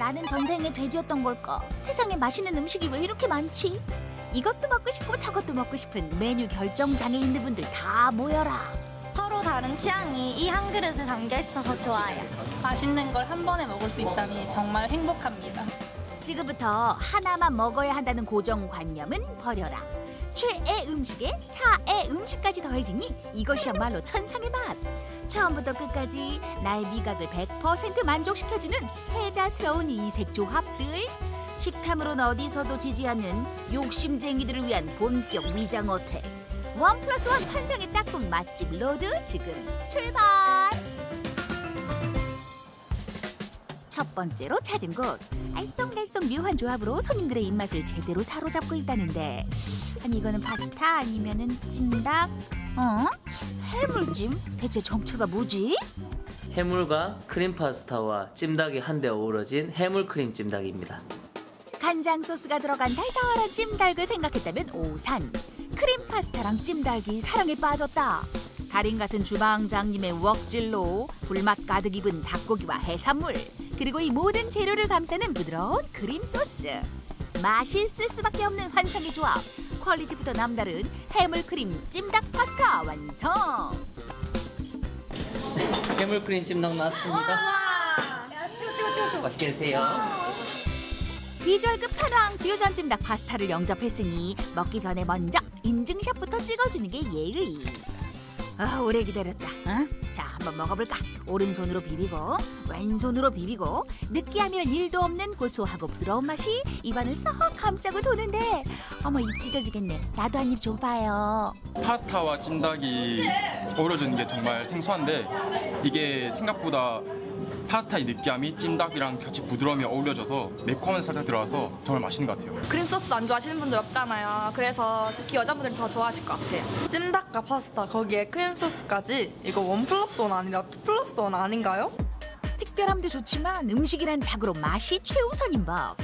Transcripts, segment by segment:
나는 전생에 돼지였던 걸까? 세상에 맛있는 음식이 왜 이렇게 많지? 이것도 먹고 싶고 저것도 먹고 싶은 메뉴 결정 장애 있는 분들 다 모여라. 서로 다른 취향이 이 한 그릇에 담겨 있어서 좋아요. 맛있는 걸 한 번에 먹을 수 있다니 정말 행복합니다. 지금부터 하나만 먹어야 한다는 고정관념은 버려라. 최애 음식에 차애 음식까지 더해지니 이것이야말로 천상의 맛. 처음부터 끝까지 나의 미각을 100% 만족시켜주는 혜자스러운 이색 조합들. 식탐으로는 어디서도 지지 않는 욕심쟁이들을 위한 본격 위장 어택. 원 플러스 원 환상의 짝꿍 맛집 로드 지금 출발! 첫 번째로 찾은 곳. 알쏭달쏭 묘한 조합으로 손님들의 입맛을 제대로 사로잡고 있다는데 아니 이거는 파스타 아니면은 찜닭? 어? 해물찜? 대체 정체가 뭐지? 해물과 크림 파스타와 찜닭이 한데 어우러진 해물 크림 찜닭입니다. 간장 소스가 들어간 달달한 찜닭을 생각했다면 오산 크림 파스타랑 찜닭이 사랑에 빠졌다 달인 같은 주방장님의 웍질로 불맛 가득 입은 닭고기와 해산물 그리고 이 모든 재료를 감싸는 부드러운 크림 소스 맛있을 수밖에 없는 환상의 조합 퀄리티부터 남다른 해물 크림 찜닭 파스타 완성 해물 크림 찜닭 나왔습니다. 맛있게 드세요. 비주얼 끝판왕 퓨전 찜닭 파스타를 영접했으니 먹기 전에 먼저 인증샷부터 찍어주는 게 예의. 아, 오래 기다렸다. 어? 자, 한번 먹어볼까? 오른손으로 비비고 왼손으로 비비고 느끼함이란 일도 없는 고소하고 부드러운 맛이 입안을 썩 감싸고 도는데 어머 입 찢어지겠네. 나도 한입 줘봐요. 파스타와 찜닭이 어우러지는 게 정말 생소한데 이게 생각보다 파스타의 느끼함이 찜닭이랑 같이 부드러움이 어우러져서 매콤함이 살짝 들어와서 정말 맛있는 것 같아요. 크림 소스 안 좋아하시는 분들 없잖아요. 그래서 특히 여자분들이 더 좋아하실 것 같아요. 찜닭과 파스타 거기에 크림 소스까지 이거 원 플러스 원 아니라 투 플러스 원 아닌가요? 특별함도 좋지만 음식이란 자고로 맛이 최우선인 법.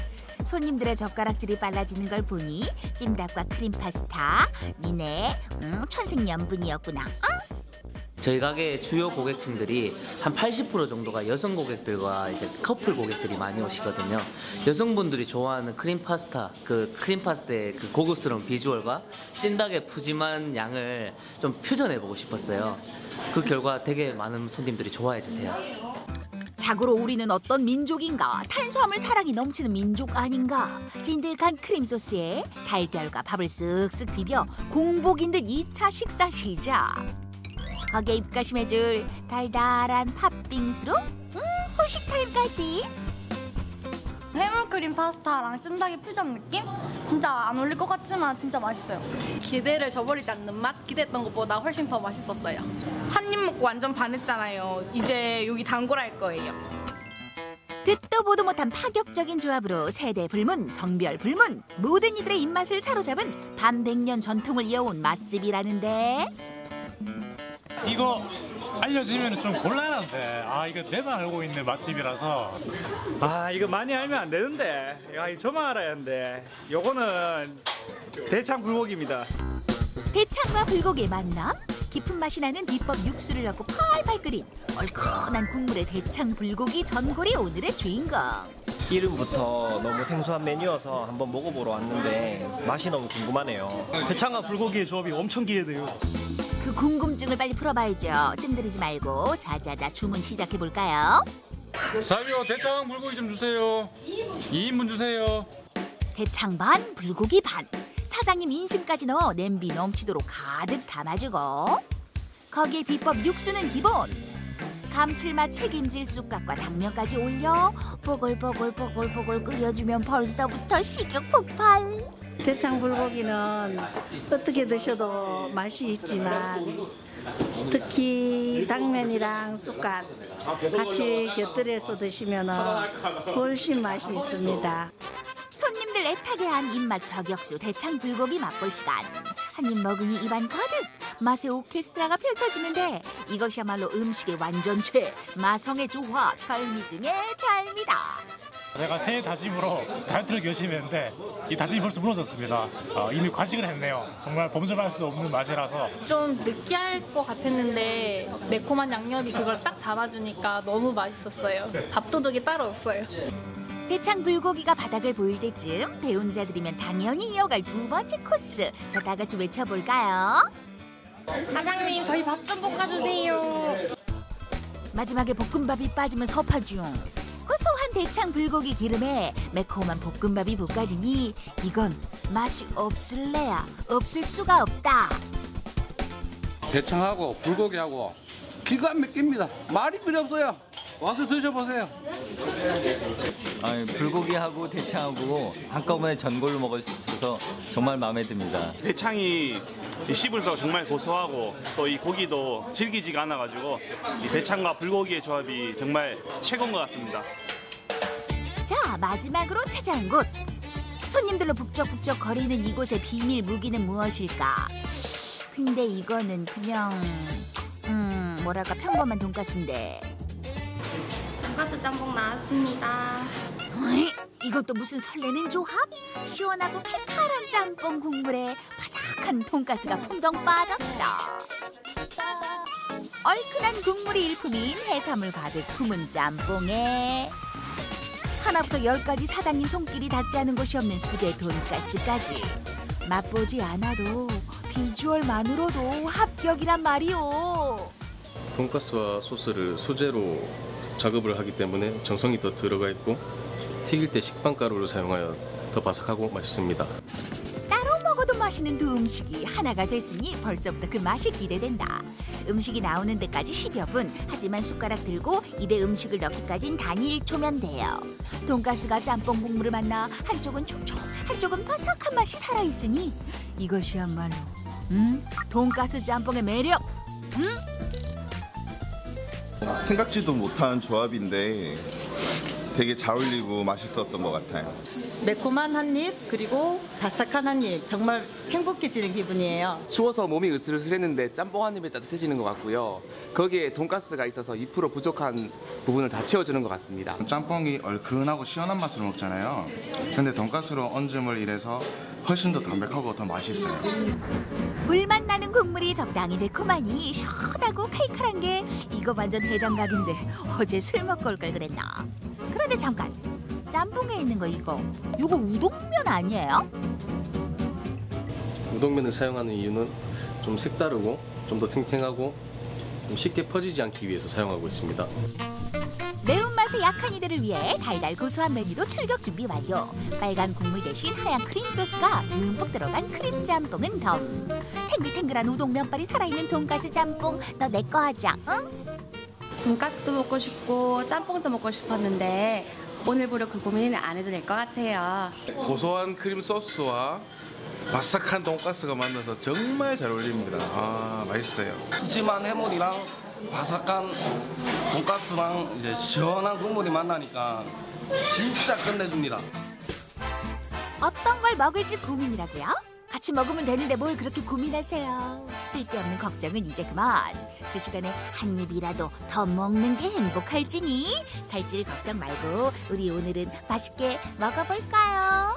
손님들의 젓가락질이 빨라지는 걸 보니 찜닭과 크림 파스타 니네 음, 천생연분이었구나. 어? 저희 가게의 주요 고객층들이 한 80% 정도가 여성 고객들과 이제 커플 고객들이 많이 오시거든요. 여성분들이 좋아하는 크림 파스타, 그 크림 파스타의 그 고급스러운 비주얼과 찜닭의 푸짐한 양을 좀 표현해보고 싶었어요. 그 결과 되게 많은 손님들이 좋아해 주세요. 자고로 우리는 어떤 민족인가? 탄수화물 사랑이 넘치는 민족 아닌가? 찐득한 크림 소스에 달걀과 밥을 쓱쓱 비벼 공복인 듯 2차 식사 시작. 거기에 입가심해줄 달달한 팥빙수로 음, 후식 타임까지. 해물크림 파스타랑 찜닭의 퓨전 느낌? 진짜 안 어울릴 것 같지만 진짜 맛있어요. 기대를 저버리지 않는 맛 기대했던 것보다 훨씬 더 맛있었어요. 한 입 먹고 완전 반했잖아요. 이제 여기 단골할 거예요. 듣도 보도 못한 파격적인 조합으로 세대 불문, 성별 불문, 모든 이들의 입맛을 사로잡은 반백년 전통을 이어온 맛집이라는데 이거 알려지면 좀 곤란한데 아 이거 내만 알고 있는 맛집이라서 아 이거 많이 알면 안 되는데 야 이거 저만 알아야 하는데 요거는 대창 불고기입니다 대창과 불고기의 만남? 깊은 맛이 나는 비법 육수를 넣고 팔팔 끓인 얼큰한 국물의 대창 불고기 전골이 오늘의 주인공. 이름부터 너무 생소한 메뉴여서 한번 먹어보러 왔는데 맛이 너무 궁금하네요. 대창과 불고기의 조합이 엄청 기대돼요 그 궁금증을 빨리 풀어봐야죠. 뜸들이지 말고 자자자 주문 시작해 볼까요? 사장님 대창 불고기 좀 주세요 2인분 주세요 대창 반, 불고기 반. 사장님 인심까지 넣어 냄비 넘치도록 가득 담아주고 거기에 비법 육수는 기본. 감칠맛 책임질 쑥갓과 당면까지 올려 보글보글 보글보글 끓여주면 벌써부터 식욕 폭발. 대창 불고기는 어떻게 드셔도 맛이 있지만 특히 당면이랑 쑥갓 같이 곁들여서 드시면 훨씬 맛이 있습니다. 손님들 애타게 한 입맛 저격수 대창 불고기 맛볼 시간. 한 입 먹으니 입안 가득 맛의 오케스트라가 펼쳐지는데 이것이야말로 음식의 완전체 마성의 조화 별미 중의 별미다. 제가 새해 다짐으로 다이어트를 열심히 했는데 이 다짐이 벌써 무너졌습니다. 어, 이미 과식을 했네요. 정말 범접할 수 없는 맛이라서 좀 느끼할 것 같았는데 매콤한 양념이 그걸 딱 잡아주니까 너무 맛있었어요. 밥도둑이 따로 없어요. 대창 불고기가 바닥을 보일 때쯤 배운 자들이면 당연히 이어갈 두 번째 코스. 자, 다 같이 외쳐볼까요? 사장님 저희 밥 좀 볶아주세요. 마지막에 볶음밥이 빠지면 섭하중. 대창 불고기 기름에 매콤한 볶음밥이 볶아지니 이건 맛이 없을래야 없을 수가 없다. 대창하고 불고기하고 기가 막힙니다. 말이 필요 없어요. 와서 드셔보세요. 아니, 불고기하고 대창하고 한꺼번에 전골로 먹을 수 있어서 정말 마음에 듭니다. 대창이 이 씹을수록 정말 고소하고 또 이 고기도 질기지가 않아가지고 이 대창과 불고기의 조합이 정말 최고인 것 같습니다. 자, 마지막으로 찾아온 곳. 손님들로 북적북적 거리는 이곳의 비밀 무기는 무엇일까? 근데 이거는 그냥 음, 뭐랄까 평범한 돈가스인데. 돈가스 짬뽕 나왔습니다. 어이? 이것도 무슨 설레는 조합? 시원하고 칼칼한 짬뽕 국물에 바삭한 돈가스가 풍덩 빠졌다. 얼큰한 국물이 일품인 해산물 가득 품은 짬뽕에 하나부터 열까지 사장님 손길이 닿지 않은 곳이 없는 수제 돈가스까지 맛보지 않아도 비주얼만으로도 합격이란 말이오. 돈가스와 소스를 수제로 작업을 하기 때문에 정성이 더 들어가 있고 튀길 때 식빵 가루를 사용하여 더 바삭하고 맛있습니다. 맛있는 두 음식이 하나가 됐으니 벌써부터 그 맛이 기대된다. 음식이 나오는 데까지 10여 분. 하지만 숟가락 들고 입에 음식을 넣기까진 단 1초면 돼요. 돈가스가 짬뽕 국물을 만나 한쪽은 촉촉, 한쪽은 바삭한 맛이 살아있으니 이것이야말로 음? 돈가스 짬뽕의 매력! 음? 생각지도 못한 조합인데 되게 잘 어울리고 맛있었던 것 같아요. 매콤한 한 입 그리고 바삭한 한 입 정말 행복해지는 기분이에요. 추워서 몸이 으슬으슬했는데 짬뽕 한 입에 따뜻해지는 것 같고요. 거기에 돈가스가 있어서 2% 부족한 부분을 다 채워주는 것 같습니다. 짬뽕이 얼큰하고 시원한 맛으로 먹잖아요. 근데 돈가스로 얹음을 이래서 훨씬 더 담백하고 더 맛있어요. 불맛 나는 국물이 적당히 매콤하니 시원하고 칼칼한 게 이거 완전 해장각인데 어제 술 먹고 올 걸 그랬나. 그런데 잠깐 짬뽕에 있는 거 이거 이거 우동면 아니에요? 우동면을 사용하는 이유는 좀 색다르고 좀 더 탱탱하고 좀 쉽게 퍼지지 않기 위해서 사용하고 있습니다. 매운맛에 약한 이들을 위해 달달 고소한 메뉴도 출격 준비 완료. 빨간 국물 대신 하얀 크림 소스가 듬뿍 들어간 크림 짬뽕은 덤. 탱글탱글한 우동 면발이 살아있는 돈가스 짬뽕 너 내 거 하자. 응? 돈가스도 먹고 싶고 짬뽕도 먹고 싶었는데 오늘부로 그 고민은 안 해도 될 것 같아요. 고소한 크림 소스와 바삭한 돈가스가 만나서 정말 잘 어울립니다. 아 맛있어요. 푸짐한 해물이랑 바삭한 돈가스랑 이제 시원한 국물이 만나니까 진짜 끝내줍니다. 어떤 걸 먹을지 고민이라고요? 같이 먹으면 되는데 뭘 그렇게 고민하세요? 쓸데없는 걱정은 이제 그만. 그 시간에 한 입이라도 더 먹는 게 행복할지니 살찔 걱정 말고 우리 오늘은 맛있게 먹어볼까요?